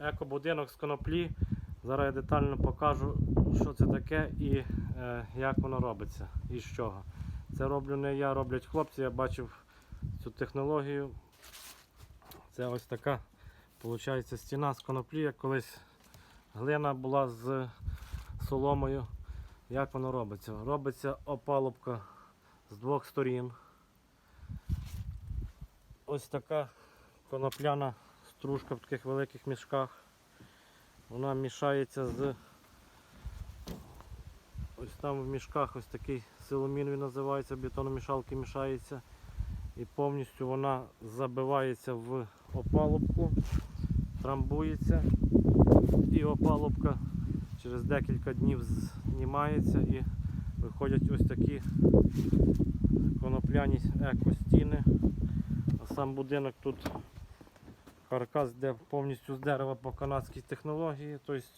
екобудинок з коноплі. Зараз я детально покажу, що це таке і е, як воно робиться і з чого. Це роблю не я, роблять хлопці. Я бачив цю технологію. Це ось така виходить, стіна з коноплі, як колись глина була з соломою. Як воно робиться? Робиться опалубка з двох сторін. Ось така конопляна стружка в таких великих мішках. Вона мішається з ось там в мішках ось такий силомін він називається, бетономішалки мішається. І повністю вона забивається в опалубку, трамбується і опалубка через декілька днів знімається і виходять ось такі конопляні екостіни. А сам будинок тут каркас йде повністю з дерева по канадській технології. Тобто